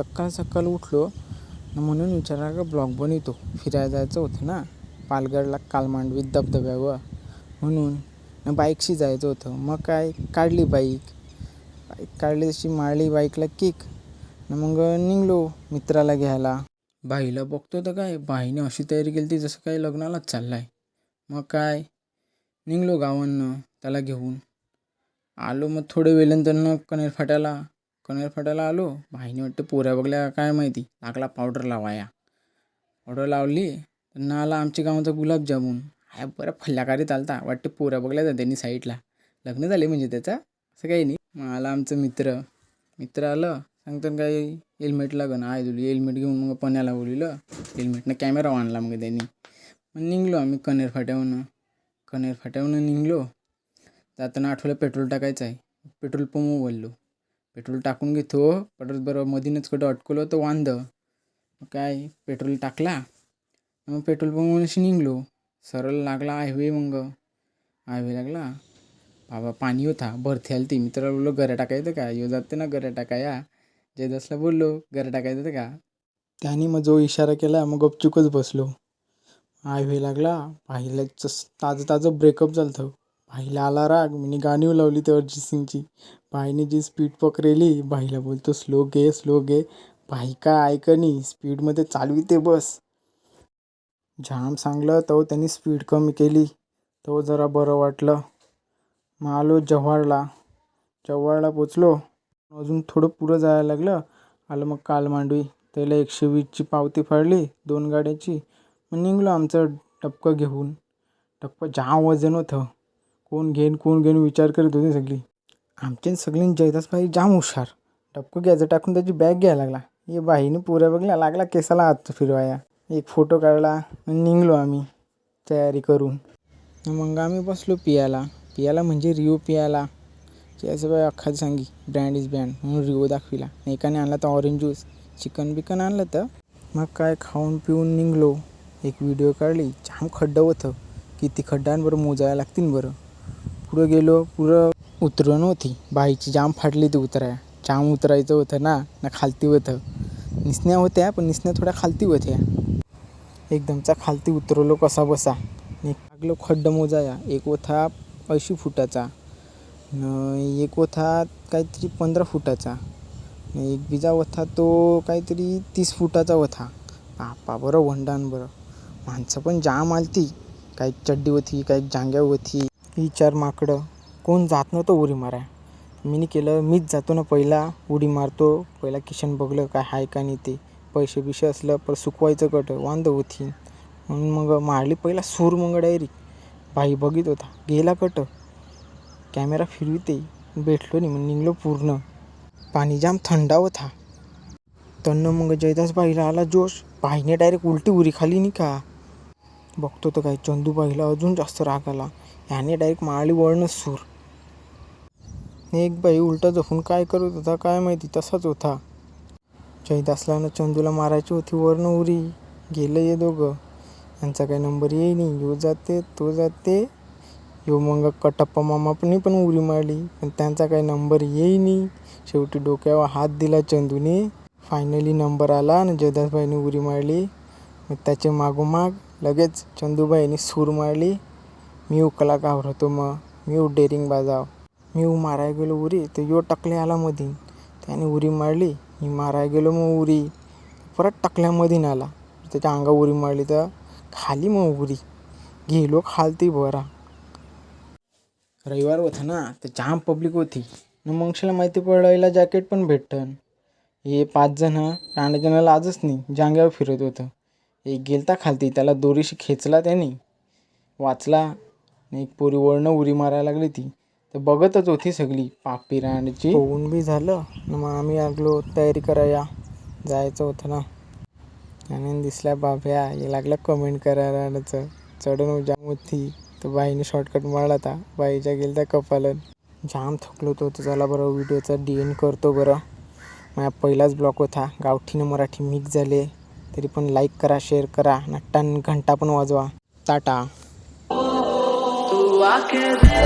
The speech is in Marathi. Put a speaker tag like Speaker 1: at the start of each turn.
Speaker 1: सकाळ सकाळ उठलो न म्हणून विचारा का ब्लॉग बनवतो. फिरायला जायचं होतं ना? पालगडला कालमांडवी धबधब्यावर. म्हणून बाईकशी जायचं होतं. मग काय? काढली बाईक. बाईक काढली तशी मारली बाईकला किक. न मग निघलो मित्राला घ्यायला. बाईला बघतो तर काय? बाईने अशी तयारी केली ती जसं काही लग्नालाच चाललं आहे मग काय? निघलो गावांना त्याला घेऊन. आलो मग थोडं वेळेनंतर कनेर फाट्याला कणेर फाट्याला आलो. भाईने वाटतं पोऱ्या बघल्या काय माहिती. लागला पावडर लावाया. पावडर लावली. तर ना आला आमच्या गावाचा गुलाबजामुन हाय बरं फल्ल्याकारी चालता. वाटते पोऱ्या बघल्या तर त्यांनी साईडला. लग्न झाले म्हणजे त्याचा? असं काही नाही. मग आला आमचं मित्र. मित्र आलं. सांगतो काय हेल्मेट लागन. आहे तुला हेल्मेट घेऊन मग पण्याला बोलिलं हेल्मेटनं कॅमेरा आणला मग त्यांनी. मग निघलो आम्ही कनेर फाट्याहून कनेर फाट्याहून निघलो. जाताना आठवलं पेट्रोल टाकायचं आहे. पेट्रोल पंप बोललो पेट्रोल टाकून घेतो. परत बरं मधीनच कुठं अटकलो तर वांदं. मग काय पेट्रोल टाकला. मग पेट्रोल पंपाशी निघलो. सरळ लागला हायवे मग. हायवे लागला. बाबा पाणी होता. भरती आली ती मित्राला बोललो गऱ्या टाकायचं का? यो जाते ना गऱ्या टाकाया. जयदासला बोललो गऱ्या टाकायचं होतं का? त्याने मग जो इशारा केला मग गपचूकच बसलो. हायवे लागला. पाहिलं ताजं ताजं ब्रेकअप झालं होतं भाईला आला राग. मी गाणी लावली ते अरिजित सिंगची. भाईने जी स्पीड पकडेली भाईला बोलतो स्लो घे स्लो घे. भाई काय ऐकनी स्पीडमध्ये चालविते बस. जाम सांगलं तो त्यांनी स्पीड कमी केली. तो जरा बरं वाटलं. मग आलो जव्हारला. जव्हारला पोचलो. अजून थोडं पुढं जायला लागलं. आलं मग काल मांडवी त्याला एकशे वीसची पावती फाडली दोन गाड्याची. मग निघलो आमचं टपकं घेऊन. टप्पं जाम वजन होतं. कोण घेईन कोण घेईन विचार करत होती सगळी. आमच्या जयदास भाई जाम हुशार. टपकं घ्यायचं टाकून त्याची बॅग घ्यायला लागला. ये बाईने पुऱ्या बघल्या लागला केसाला हात फिरवाया एक फोटो काढला निघलो आम्ही. तयारी करून. मग आम्ही बसलो पियाला. पियाला म्हणजे रिओ पियाला. बाई अख्खा सांगी ब्रँड इज ब्रँड म्हणून रिओ दाखविला. एकाने आणला तर ऑरेंज ज्यूस चिकन बिकन आणलं तर. मग काय खाऊन पिऊन निघलो. एक व्हिडिओ काढली. जाम खड्डं होतं. किती खड्डान बरं मोजायला लागतील बरं. पुढं गेलो पुढं उतरण होती. बाईची जाम फाटली ती उतराय. जाम उतरायचं होतं ना ना खालती होतं. निसण्या होत्या पण निसण्या थोड्या खालती होत्या. एकदमचा खालती उतरवलो कसा बसा. लागलो खड्ड मोजाया. एक ओथा ऐंशी फुटाचा. न एक ओथा काहीतरी पंधरा फुटाचा. एक बिजा वथा तो काहीतरी तीस फुटाचा होता बापा बरं वंडान बरं. माणसं पण जाम आलती. काही चड्डी होती काही जांग्या होती. ही चार माकडं. कोण जात नव्हतं उडी माराय. मीनी केलं मीच जातो ना पहिला उडी मारतो. पहिला किशन बघलं काय आहे का नाही ते. पैसे बिसे असलं पर सुकवायचं कट वांद होती म्हणून मग मारली पहिला सूर मग डायरेक्ट भाई बघित होता गेला कट कॅमेरा फिरविते भेटलो नाही मग निघलो पूर्ण. पाणी जाम थंडा होता. तन्न मग जयदास बाईला आला जोश. बाईने डायरेक्ट उलटी उरी खाली नाही का? बघतो तर काय चंदूबाईला अजून जास्त राग आला. ह्याने डायरेक्ट माळी वळणच सूर. एक बाई उलटा जपून काय करत होता काय माहिती तसाच होता. जयदासला न चंदूला मारायची होती वर्ण उरी. गेलं ये दोघं. यांचा काही नंबर येई नाही. यो जाते तो जाते. यो मग कटप्पा मामा पण पण उरी मारली. पण त्यांचा काही नंबर येई नाही. शेवटी डोक्यावर हात दिला चंदूने. फायनली नंबर आला आणि जयदासबाईने उरी मारली. मग त्याचे मागोमाग लगेच चंदूबाईने सूर मारली. मी उकला घाबरतो मग मी डेरिंग बाजाव. मी माराय गेलो उरी तर यो टाकले आला मधीन. त्याने उरी मारली मी माराय गेलो मग उरी. परत टाकल्यामधीन आला. त्याच्या अंगा उरी मारली तर खाली मग उरी. गेलो खालती बरा रविवार होता ना तर जाम पब्लिक होती. न मगशाला माहिती पडलं याला जॅकेट पण भेटतं. हे पाच जण रांडजणाला आजच नाही जांग्यावर फिरत होतं. एक गेलता खालती त्याला दोरीशी खेचला त्याने. वाचला एक पोरी वळणं उरी मारायला लागली ती. तर बघतच होती सगळी पापीरांची होऊन बी झालं. न मग आम्ही लागलो तयारी करायला. जायचं होतं ना. आणि दिसल्या बाब्या हे लागलं कमेंट करायला चढून जाम होती. तर बाईने शॉर्टकट मारला होता. बाईच्या गेलता कपालन जाम थकलो होतो. तर चला बरं व्हिडिओचा डी एन करतो बरं. माझा पहिलाच ब्लॉक होता. गावठीनं मराठी मिक्स झाले. तरी पण लाईक करा शेअर करा. नट्टान घंटा पण वाजवा. टाटा.
Speaker 2: I can't believe.